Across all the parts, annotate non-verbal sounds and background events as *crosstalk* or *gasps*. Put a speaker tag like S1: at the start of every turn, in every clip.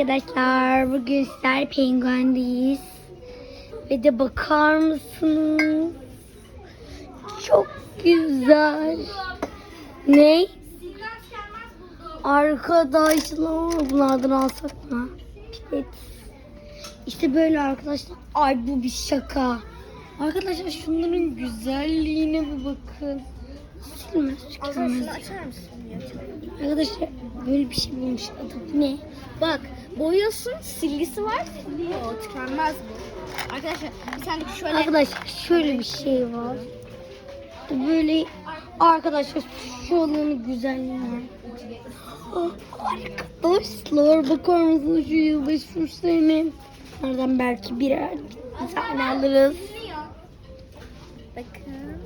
S1: arkadaşlar. Bugün sizler penguendeyiz. Ve de bakar mısınız? Çok güzel. Ne? Arkadaşlar bunlardan alsak mı? Pipet. İşte böyle arkadaşlar. Ay bu bir şaka. Arkadaşlar şunların güzelliğine bir bakın. Silmez tükenmez.
S2: açar mısın?
S1: Arkadaşlar böyle bir şey bulmuş. Bu ne?
S2: Bak boyasın silgisi var siliyor. Tükenmez bu. Arkadaşlar bir tane şöyle
S1: Arkadaşlar şöyle bir şey var. Böyle arkadaşlar şu alanı güzelliğine. Ah, Arkadaşlar bakar mısınız şu yılbaşı süslerine? Nereden belki birer bir tane alırız.
S2: bakın.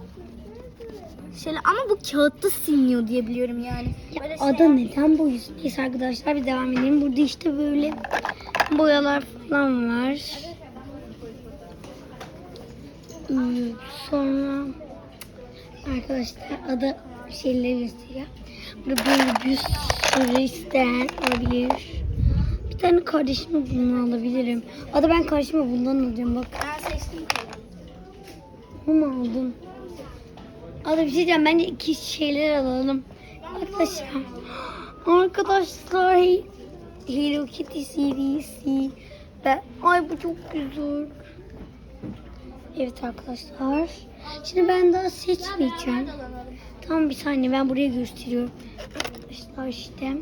S2: Şöyle ama bu kağıtta siliniyor diye biliyorum yani.
S1: Ya
S2: Böyle şey-
S1: ada neden boyuyorsun? Neyse arkadaşlar bir devam edelim. Burada işte böyle boyalar falan var. Hmm, Sonra arkadaşlar ada şeyleri gösteriyor. Burada böyle bir sürü isteyen olabilir. Bir tane kardeşime bunu alabilirim. Ada ben kardeşime bundan alacağım bak.
S2: Ben seçtim.
S1: Bunu aldım. Ada bir şey diyeceğim. Bence iki şeyler alalım. Arkadaşlar. Arkadaşlar. Hello Kitty serisi. Ben, ay bu çok güzel. Evet arkadaşlar. Şimdi ben daha seçmeyeceğim. Tamam bir saniye ben buraya gösteriyorum. Arkadaşlar işte.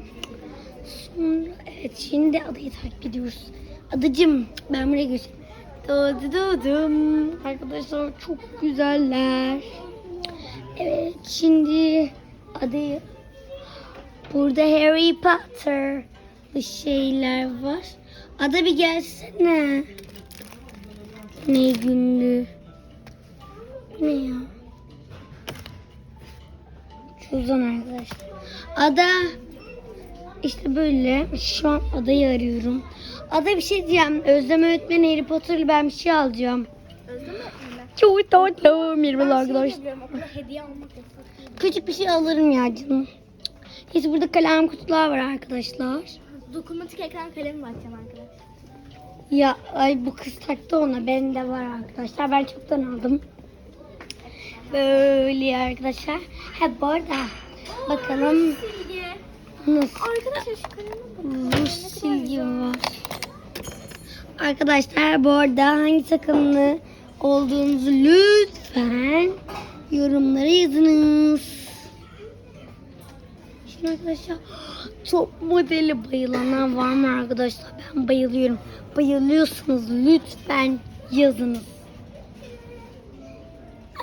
S1: Sonra evet şimdi adayı takip ediyoruz. Adacım ben buraya göstereyim. Dadıdım. Arkadaşlar çok güzeller. Evet şimdi adayı burada Harry Potter şeyler var. Ada bir gelsene. Ne gündü. Ne ya? Şuradan arkadaşlar. Ada işte böyle şu an adayı arıyorum. Ada bir şey diyeceğim. Özlem öğretmen Harry Potter'lı ben bir şey alacağım.
S2: Özlem?
S1: Çok tatlı. Merhaba arkadaşlar.
S2: şey yasak.
S1: Küçük bir şey alırım ya canım. Neyse burada kalem kutular var arkadaşlar.
S2: Dokunmatik ekran kalemi bakacağım arkadaşlar.
S1: Ya ay bu kız taktı ona. Ben de var arkadaşlar. Ben çoktan aldım. Böyle arkadaşlar. Ha bu arada bakalım
S2: Silgi.
S1: nasıl
S2: Arkadaşlar şu
S1: bu silgi var. Arkadaşlar bu arada hangi takımlı olduğunuzu lütfen yorumlara yazınız. Şimdi arkadaşlar top modeli bayılanlar var mı arkadaşlar? Ben bayılıyorum. Bayılıyorsanız lütfen yazınız.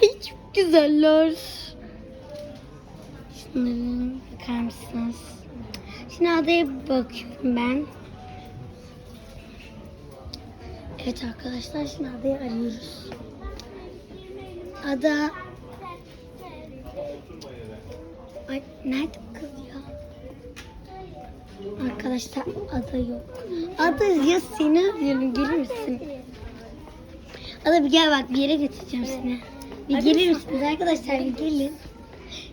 S1: Ay çok güzeller. Şunların bakar mısınız? Şimdi adaya bakıyorum ben. Evet arkadaşlar şimdi adayı arıyoruz. Ada... Ay nerede kız ya? Arkadaşlar ada yok. Ada ya seni arıyorum gelir misin? Ada bir gel bak bir yere götüreceğim seni. Bir gelir misiniz arkadaşlar bir gelin.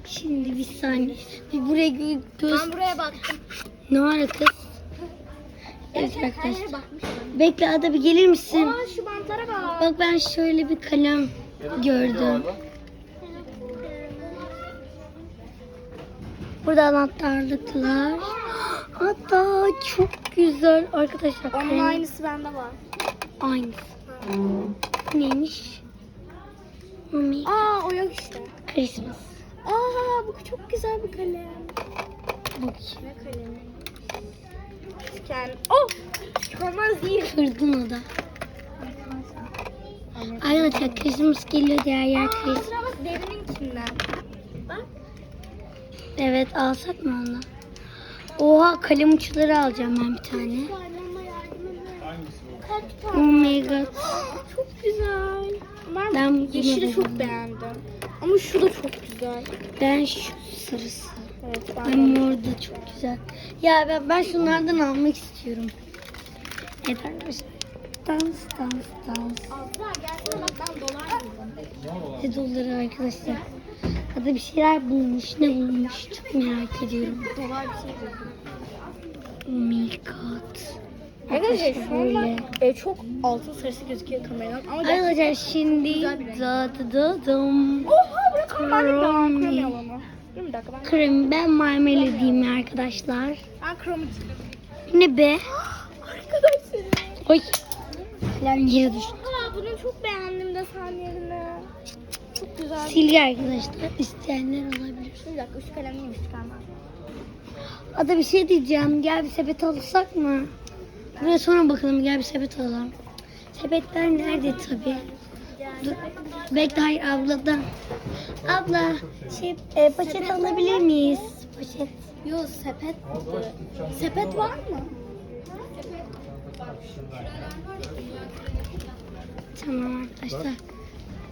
S1: Şimdi bir saniye. Bir buraya gö göz...
S2: Ben buraya baktım.
S1: Ne var kız? Evet arkadaşlar. Bekle Ada bir gelir misin?
S2: Aa şu bantlara bak.
S1: Bak ben şöyle bir kalem gördüm. Burada anahtarlıklar. Hatta çok güzel arkadaşlar.
S2: Onun
S1: kalem-
S2: aynısı bende var.
S1: Aynısı. Neymiş? Mami.
S2: Aa o yok işte.
S1: Christmas.
S2: Aa bu çok güzel bir kalem.
S1: Bakayım.
S2: Ne kalemi? Tüken. Oh! Tükenmez değil.
S1: Kırdın o da. Arkadaşlar Christmas geliyor diğer yer
S2: Aa
S1: Christmas.
S2: şuna bak derininkinden. Bak.
S1: Evet alsak mı onu? Oha kalem uçları alacağım ben bir tane. Oh my god.
S2: Çok güzel. Ben,
S1: Ben
S2: yeşili çok beğendim. Ama şu da çok güzel.
S1: Ben şu sarısı.
S2: Evet ben de.
S1: mor da çok güzel. Ya ben, ben şunlardan almak istiyorum. Evet arkadaşlar. Dans dans dans.
S2: Azra gelsene bak ben dolar buldum.
S1: Ne doları arkadaşlar. Hadi bir şeyler bulmuş. Ne bulmuş? Çok merak ediyorum.
S2: Dolar bir şey buldum.
S1: Oh my god.
S2: Arkadaşlar şu anda e, çok altın sarısı gözüküyor kameradan ama gerçekten...
S1: Arkadaşlar şimdi
S2: Güzel bir renk.
S1: da da da dam.
S2: Oha buraya kromatik de var.
S1: Kromi.
S2: Kromi alanı. Dur bir dakika ben...
S1: Krem ben arkadaşlar.
S2: Ben kromatik.
S1: Ne be?
S2: Arkadaşlar.
S1: Oy. Falan yere düştü.
S2: Aa bunu çok beğendim desen yerine. Çok güzel.
S1: Silgi arkadaşlar. İsteyenler alabilir.
S2: Bir dakika şu kalem neymiş çıkarmam.
S1: Ada bir şey diyeceğim. Gel bir sepet alırsak mı? Buraya sonra bakalım. Gel bir sepet alalım. Sepetler nerede tabii? Dur. Bekle hayır abladan. Abla şey e, poşet alabilir miyiz? Poşet.
S2: Yo sepet. Sepet var mı?
S1: Tamam arkadaşlar.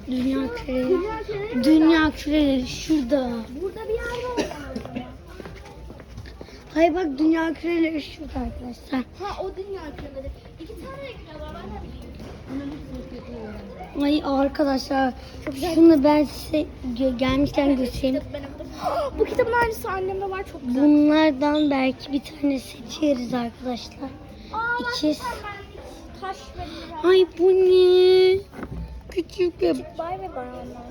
S1: Dünya küreleri. Dünya küreleri şurada.
S2: Burada bir yer var.
S1: Hayır bak dünya küreleri şurada arkadaşlar.
S2: ha o dünya ekranı. İki tane ekran var ben de biliyorum.
S1: Ay arkadaşlar şunu ben size gö- gelmişken göstereyim. *gasps*
S2: Bu kitabın aynısı annemde var çok güzel.
S1: Bunlardan belki bir tane seçeriz arkadaşlar. İkiz.
S2: ve.
S1: Ay bu ne? Küçük bir
S2: Bay ve bayanlar.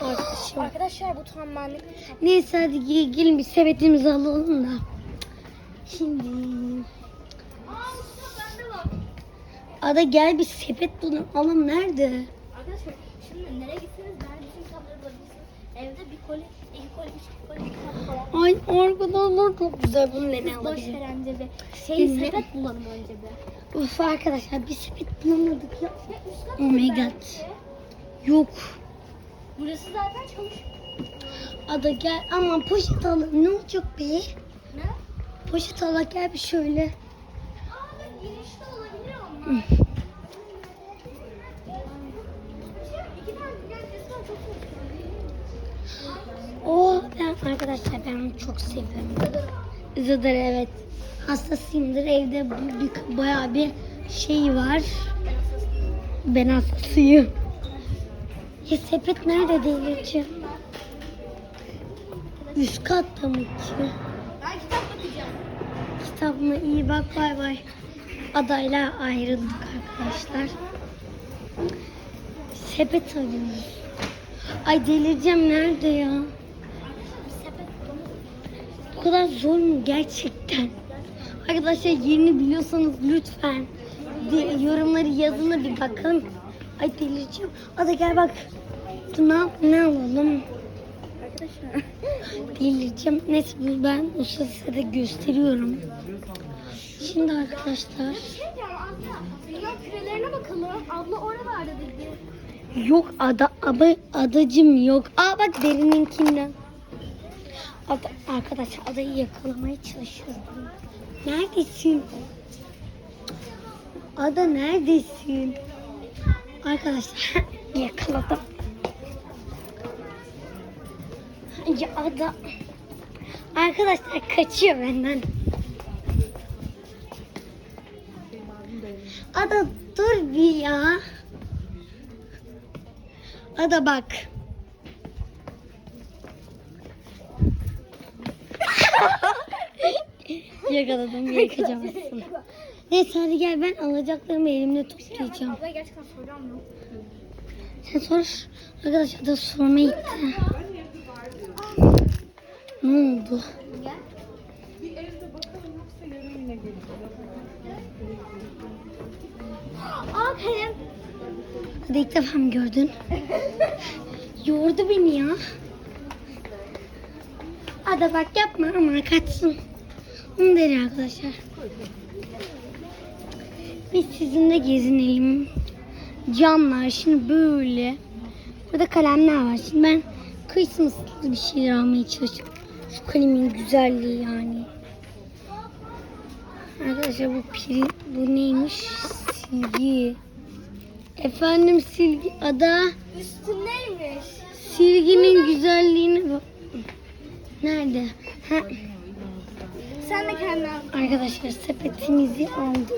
S1: Arkadaşım.
S2: Arkadaşlar bu tam benlik.
S1: Neyse hadi ge- gelin bir sepetimizi alalım da. Şimdi
S2: Aa bu kitap bende var.
S1: Ada gel bir sepet bulalım. Alalım nerede?
S2: Arkadaşlar şimdi nereye gitseniz ben bütün kitapları bulabilirsiniz. Evde bir koli, iki koli, üç koli kitap falan.
S1: Ay arkadaşlar çok güzel. Bunu ne
S2: Boş
S1: alabilirim?
S2: ver önce bir. Şey
S1: Biz-
S2: sepet bulalım önce bir.
S1: Uf arkadaşlar bir sepet bulamadık ya.
S2: Ya üst kat
S1: Oh my god. Yok.
S2: Burası zaten çalışıyor.
S1: Ada gel ama poşet alalım. Ne olacak be?
S2: Ne?
S1: Poşet al gel bir şöyle.
S2: Aa bak girişte
S1: Oh ben arkadaşlar ben onu çok seviyorum. Zıdır evet. Hastasıyımdır. Evde bir, bayağı bir şey var. Ben hastasıyım. Ya sepet nerede delireceğim? Üst katta mı ki?
S2: Ben kitap bakacağım.
S1: Kitap mı? İyi bak bay bay. Adayla ayrıldık arkadaşlar. Sepet arıyoruz. Ay delireceğim nerede ya? Bu kadar zor mu gerçekten? Arkadaşlar yerini biliyorsanız lütfen yorumları yazın da bir bakalım. Ay delireceğim. Hadi gel bak. Ne, ne alalım?
S2: Arkadaşlar. *laughs*
S1: Delireceğim. Neyse ben o de gösteriyorum. Şimdi arkadaşlar
S2: kürelerine bakalım. Abla oralarda dedi.
S1: yok ada ama adacım yok. Aa bak derininkinden. Ada, arkadaşlar adayı yakalamaya çalışıyorum. Neredesin? Ada neredesin? Arkadaşlar *laughs* yakaladım. Ya ada. Arkadaşlar kaçıyor benden. Ada dur bir ya. Ada bak. *laughs* Yakaladım kaçamazsın. Neyse hadi gel ben alacaklarımı elimde toplayacağım.
S2: Abla gerçekten.
S1: Sen sor. Arkadaşlar da sormaya gitti. Ne oldu?
S2: Gel. Aa kalem.
S1: Hadi ilk defa mı gördün? *laughs* Yordu beni ya. Ada bak yapma ama kaçsın. Onu deri arkadaşlar. Biz sizinle gezinelim. Camlar şimdi böyle. Burada kalemler var. Şimdi ben kıysınız bir şeyler almaya çalışıyorum. Şu kalemin güzelliği yani. Arkadaşlar bu piri, bu neymiş? Silgi. Efendim silgi ada
S2: Üstündeymiş.
S1: silginin güzelliğine bak. Nerede? Ha,
S2: Sen de kendin al.
S1: arkadaşlar sepetimizi aldık.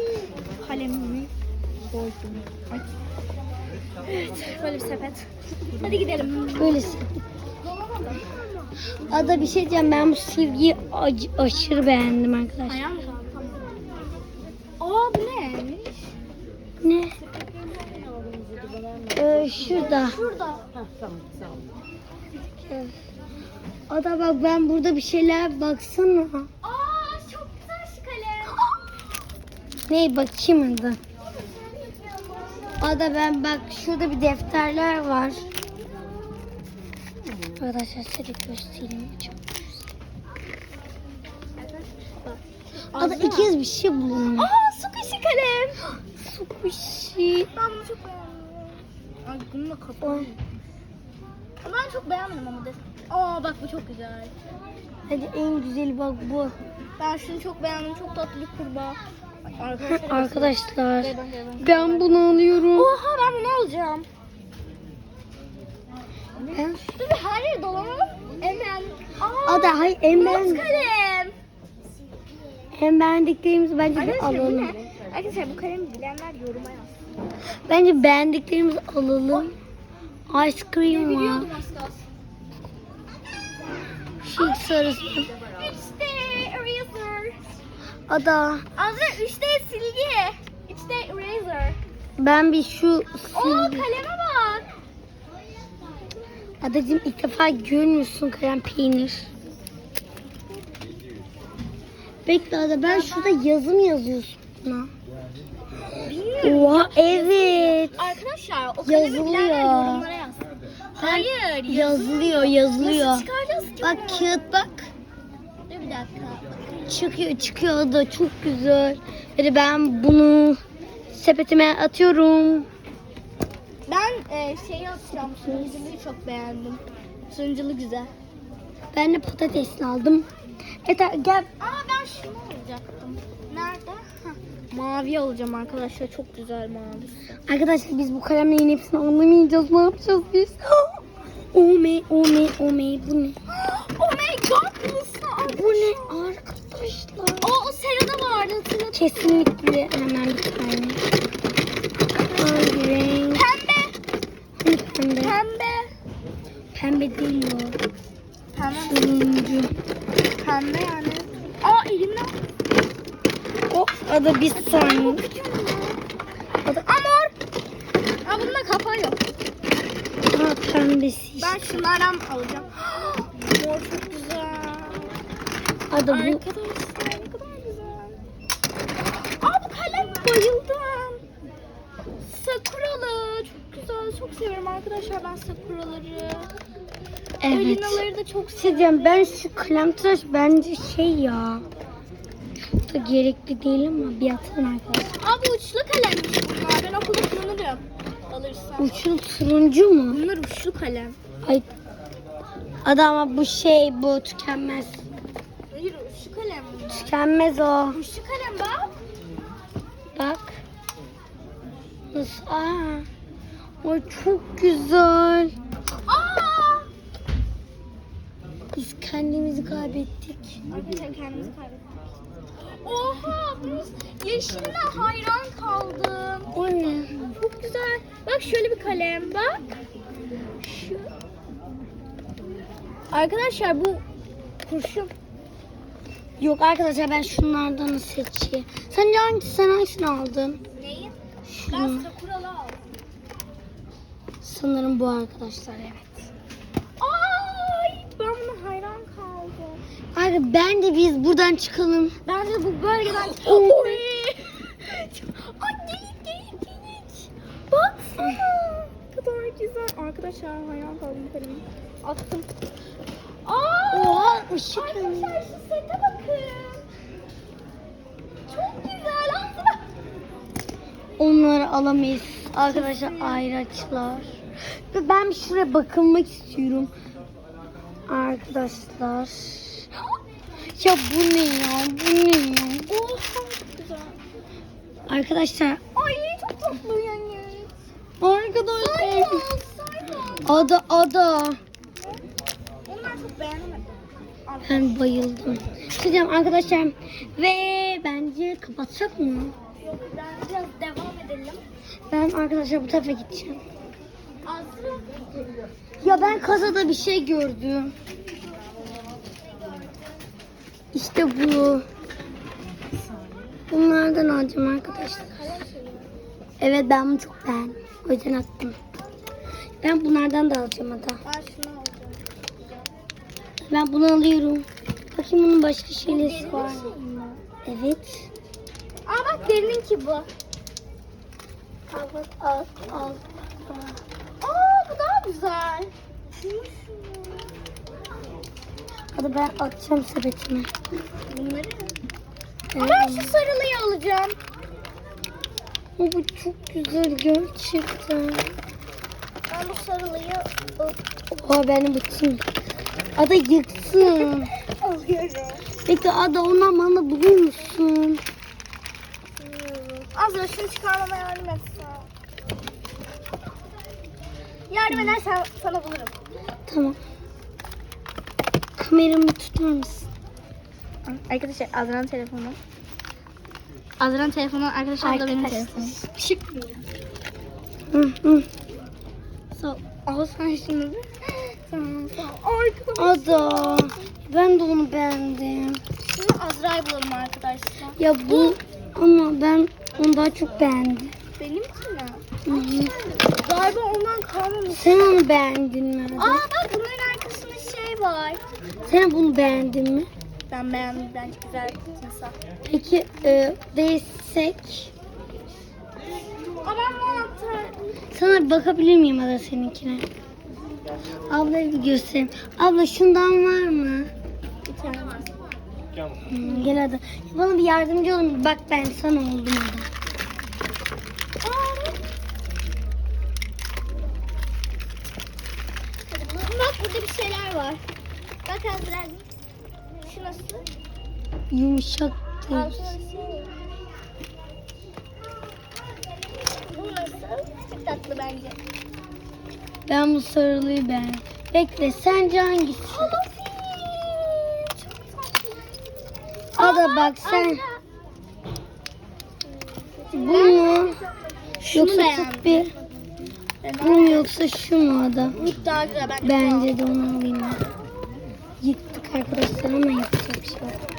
S2: Kalemimi koydum. Evet, böyle bir sepet. Hadi gidelim.
S1: Böyle sepet. Ada bir şey diyeceğim ben bu silgiyi aşırı beğendim arkadaşlar.
S2: Ayağım. Aa bu neymiş?
S1: Ne? Ee, şurada.
S2: Şurada.
S1: O da bak ben burada bir şeyler baksana.
S2: Aa çok güzel şu kalem.
S1: Ne bakayım adı. O da ben bak şurada bir defterler var. Arkadaşlar size göstereyim. Çok güzel. O da ikiz bir şey bulalım.
S2: Aa su kuşu kalem. *gasps*
S1: Su kuşu.
S2: Ben bunu çok beğendim. Ay bunu da kapalı. Ben çok beğenmedim ama de. Aa bak bu çok güzel.
S1: Hadi en güzeli bak bu.
S2: Ben şunu çok beğendim. Çok tatlı bir kurbağa. *laughs* Arkadaşlar.
S1: Arkadaşlar
S2: ben, gel ben.
S1: ben bunu alıyorum.
S2: Oha ben bunu alacağım.
S1: Ben-
S2: Dur bir her yeri dolanalım. Hemen. Aa,
S1: O da hayır en
S2: not kalem.
S1: en beğendiklerimizi bence de alalım.
S2: Arkadaşlar bu kalemi bilenler yoruma yazsın.
S1: Bence beğendiklerimizi alalım. Ice cream var. Şık sarısı.
S2: 3D eraser.
S1: O da
S2: Azra 3D silgi. 3D eraser.
S1: ben bir şu
S2: Oo
S1: silgi.
S2: kaleme bak.
S1: Adacığım ilk defa görmüyorsun kalem peynir. Bekle Ada ben şurada yazım yazıyorsun buna.
S2: Bilmiyorum.
S1: Oha evet.
S2: Arkadaşlar o kalemi
S1: Yazılıyor.
S2: bilenler yorumlara yazsın. Hayır
S1: Yazılıyor yazılıyor.
S2: Nasıl çıkaracağız ki
S1: Bak
S2: bunu?
S1: kağıt bak.
S2: Dur bir dakika.
S1: Çıkıyor çıkıyor da çok güzel. Hadi ben bunu sepetime atıyorum.
S2: Ben e, şeyi atacağım. Sunuculuğu çok beğendim. Sunuculu güzel.
S1: Ben de patatesli aldım. Evet gel.
S2: Aa ben şunu alacaktım. Nerede? Mavi alacağım arkadaşlar. Çok güzel mavisi.
S1: Arkadaşlar biz bu kalemlerin hepsini anlamayacağız. Ne yapacağız biz? *gasps* Ome ome ome bu ne? *gasps*
S2: oh my god. Nasıl?
S1: Bu ne arkadaşlar?
S2: O, o serada vardı.
S1: Kesinlikle hemen bir tane. Hangi renk?
S2: Pembe.
S1: Hani pembe.
S2: Pembe.
S1: Pembe değil o.
S2: Pembe.
S1: Turuncu.
S2: Pembe yani. Aa elimden.
S1: Adı bir saniye. Da
S2: Amor. Aa bunda kafa yok.
S1: Aa, pembesi.
S2: Ben şunlardan alacağım. *gasps* Mor çok güzel.
S1: Adı bu.
S2: Arkadaşlar ne kadar güzel. Aa bu kalem bayıldım. Sakuralı. Çok güzel. Çok seviyorum arkadaşlar ben sakuraları.
S1: Evet.
S2: Elinaları da çok
S1: Şey
S2: seviyorum.
S1: diyeceğim ben şu kalem tıraş bence şey ya. Da gerekli değil ama bir atalım arkadaşlar.
S2: Aa bu uçlu kalemmiş bunlar. Ben okulda kullanırım. Alırsam.
S1: Uçlu turuncu mu?
S2: Bunlar uçlu kalem.
S1: Ay. Adı ama bu şey bu tükenmez.
S2: Hayır uçlu kalem bunlar.
S1: Tükenmez o.
S2: Uçlu kalem bak.
S1: Bak. Nasıl? Aa. Ay çok güzel.
S2: Aa!
S1: Biz kendimizi kaybettik.
S2: Arkadaşlar kendimizi kaybettik. Oha! bu Yeşiline hayran kaldım.
S1: O ne?
S2: Çok güzel. Bak şöyle bir kalem bak. Şu. Arkadaşlar bu kurşun.
S1: Yok arkadaşlar ben şunlardan seçeyim. Sen hangisi sen hangisini aldın?
S2: Neyi?
S1: Şunu.
S2: Ben sakuralı aldım.
S1: Sanırım bu arkadaşlar evet. Abi ben de biz buradan çıkalım.
S2: Ben de bu bölgeden...
S1: Oy.
S2: Oy! *laughs* Ay geyik geyik geyik. Baksana. Ne kadar güzel. Arkadaşlar hayran kaldım kalemi. Attım. Aa!
S1: Oha ışık
S2: Arkadaşlar şu sete bakın. Çok güzel. Aslında
S1: Onları alamayız. Arkadaşlar ayraçlar. Ben şuraya bakılmak istiyorum. Arkadaşlar. Ya bu ne ya? Bu ne ya?
S2: Oha çok güzel.
S1: Arkadaşlar.
S2: Ay çok tatlı yani.
S1: Arkadaşlar. Ada ada.
S2: Onlar çok beğenemedim.
S1: Ben bayıldım. Şimdi arkadaşlar ve bence kapatsak mı?
S2: Yok ben biraz devam edelim.
S1: Ben arkadaşlar bu tarafa gideceğim.
S2: Azra.
S1: Ya ben kasada bir şey gördüm. İşte bu. Bunlardan alacağım arkadaşlar. Evet ben bunu çok beğendim. O yüzden attım. Ben bunlardan da alacağım hatta.
S2: Ben
S1: bunu alıyorum. Bakayım bunun başka şeyleri var.
S2: şey?
S1: Evet.
S2: Aa bak derinin ki bu.
S1: Al al al.
S2: Aa bu daha güzel. Şunu şunu.
S1: Hadi ben atacağım sepetime.
S2: Bunları.
S1: Evet.
S2: Ben şu sarılıyı alacağım.
S1: O bu çok güzel gerçekten.
S2: Ben bu sarılıyı
S1: Oha benim bütün. Ada yıksın.
S2: alıyorum.
S1: Peki Ada ondan bana bulur musun?
S2: Azra şunu çıkarmama yardım etsen. Yardım edersen sana bulurum.
S1: Tamam. Kameramı tutar mısın?
S2: Arkadaşlar Azra'nın telefonu. Azra'nın telefonu arkadaşlar da benim
S1: Arkadaşlar.
S2: telefonum. Çıkmıyor.
S1: Hı hı.
S2: So, al sen şunu. Tamam tamam. Arkadaşlar.
S1: Ada. Ben de onu beğendim.
S2: Şimdi Azra'yı bulalım arkadaşlar.
S1: Ya bu ama ben onu daha çok beğendim.
S2: Benimki mi? Galiba ondan kalmamış.
S1: Sen onu beğendin mi?
S2: Aa bak bunların var.
S1: Sen bunu beğendin mi?
S2: Ben beğendim. Bence güzel bir timsah.
S1: Peki e, değişsek
S2: Aa ben
S1: sana bakabilir miyim Ada seninkine? Abla bir göstereyim. Abla şundan var mı?
S2: Bir tane.
S1: Hmm, gel Ada. Bana bir yardımcı olun. Bak ben sana oldum Ada.
S2: Aa. Hadi bulalım. Bak burada bir şeyler var. Bak Azra'cığım. Şu nasıl?
S1: Yumuşak değil.
S2: Bu nasıl? Çok tatlı bence.
S1: Ben bu sarılıyı beğendim. Bekle sence hangisi? Ada bak sen bu mu? Yoksa tut bir. Bu mu yoksa şu mu Ada?
S2: Bence.
S1: De onu alayım ama yapacak bir şey yok.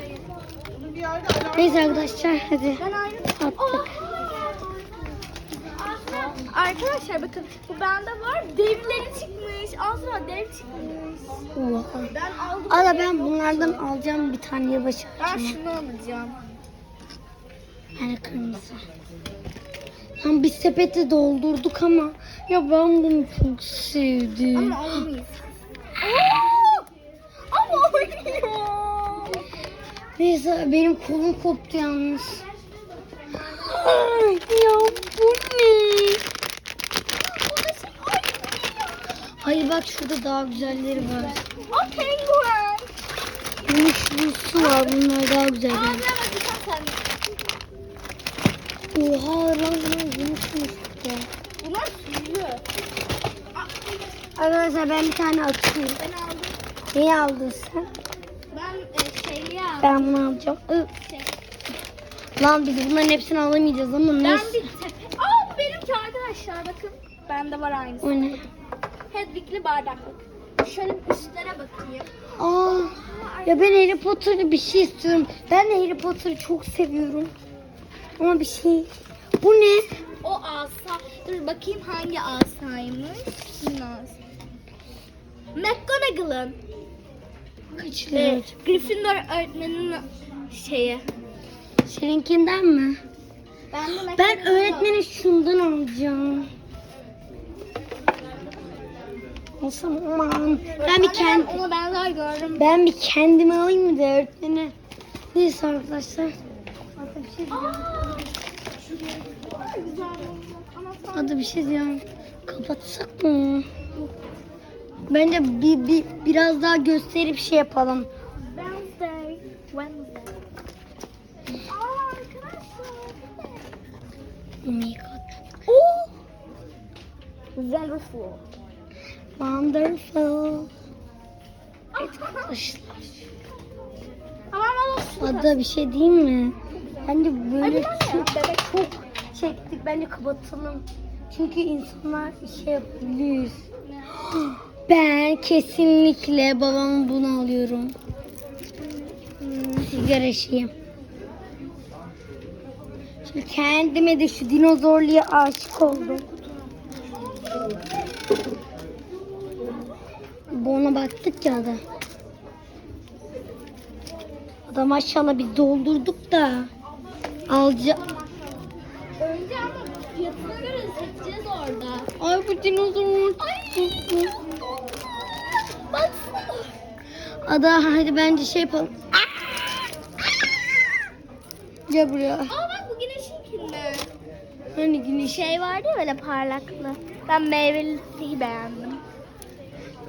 S1: Neyse arkadaşlar hadi attık.
S2: Arkadaşlar bakın bu bende var. Devleri çıkmış. Azra dev çıkmış.
S1: Oha.
S2: Ben aldım.
S1: Ada ben bunlardan alacağım bir tane yılbaşı
S2: Ben şunu alacağım.
S1: Yani kırmızı. Tam bir sepeti doldurduk ama ya ben bunu çok sevdim.
S2: Ama alamayız. *laughs* Aa! Ama oynuyor.
S1: Neyse benim kolum koptu yalnız. Ay, ya bu ne? Hayır bak şurada daha güzelleri var.
S2: O penguen.
S1: Yumuşlusu var bunlar daha güzel. Oha lan bunlar yumuşmuş ya.
S2: Bunlar sürüyor.
S1: Arkadaşlar ben bir tane atayım.
S2: Ben aldım.
S1: Neyi aldın sen?
S2: Ben e, şeyli aldım.
S1: Ben bunu alacağım. Lan biz bunların hepsini alamayacağız ama
S2: Ben
S1: neyse.
S2: bir tepe. Aa bu benimki arkadaşlar bakın. Bende var aynısı.
S1: O ne?
S2: Hedwig'li bardaklık. Şöyle üstlere bakayım.
S1: Aa, ya ben Harry Potter'lı bir şey istiyorum. Ben de Harry Potter'ı çok seviyorum. Ama bir şey. Bu ne?
S2: O asa. Dur bakayım hangi asaymış. Kimin asa? McGonagall'ın.
S1: Kaç lira?
S2: Gryffindor öğretmeninin şeyi.
S1: Seninkinden mi?
S2: Ben
S1: Ben öğretmeni şundan alacağım. Olsam aman. Ben bir kendi
S2: Onu ben daha gördüm.
S1: ben bir kendimi alayım mı da öğretmeni. Neyse arkadaşlar. Hadi bir şey diyeceğim.
S2: Aa, güzel
S1: Bence bir, bir biraz daha gösterip şey yapalım.
S2: Wednesday. Wednesday. Aa arkadaşlar.
S1: Oh my god.
S2: Oh. Wonderful.
S1: Wonderful. Arkadaşlar. Ada bir şey diyeyim mi? Bence böyle çok, çok çektik. Bence kapatalım. Çünkü insanlar şey yapabilir. Ben kesinlikle babamın bunu alıyorum. Sigara şeyim. Şimdi kendime de şu dinozorluya aşık oldum. Bu ona baktık ya da. Da maşallah biz doldurduk da. Alca.
S2: Önce ama fiyatına göre seçeceğiz orada.
S1: Ay bu dinozor.
S2: Baksana.
S1: Ada hadi bence şey yapalım. Gel buraya.
S2: Aa bak bu güneşinkinde.
S1: Hani güneş.
S2: Şey vardı ya böyle parlaklı. Ben meyvelisi beğendim.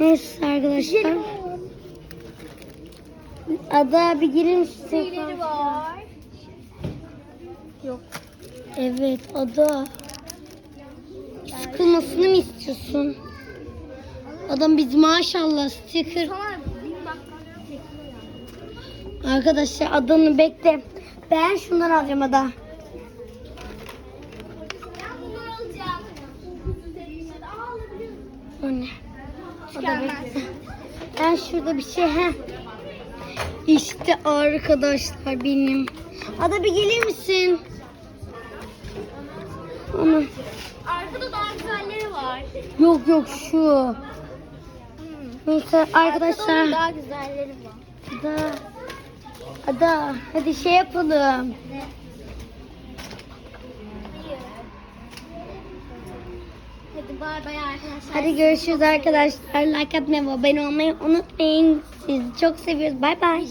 S1: Neyse arkadaşlar. Ada bir gelir misin?
S2: Var. Yok.
S1: Evet Ada. Sıkılmasını mı istiyorsun? Adam biz maşallah sticker. Arkadaşlar Ada'nı bekle. Ben şundan alacağım Ada.
S2: Ben bunları alacağım. Aa alabiliyorum.
S1: O ne? Ada bekle. Ben şurada bir şey he. İşte arkadaşlar benim. Ada bir gelir misin? Onu.
S2: Arkada daha güzelleri var.
S1: Yok yok şu. Neyse arkadaşlar.
S2: Arkada daha güzelleri var.
S1: Ada. Ada hadi şey yapalım.
S2: Ne? Hadi bay bay arkadaşlar.
S1: Hadi görüşürüz arkadaşlar. Like atmayı abone olmayı unutmayın. Sizi çok seviyoruz. Bay bay.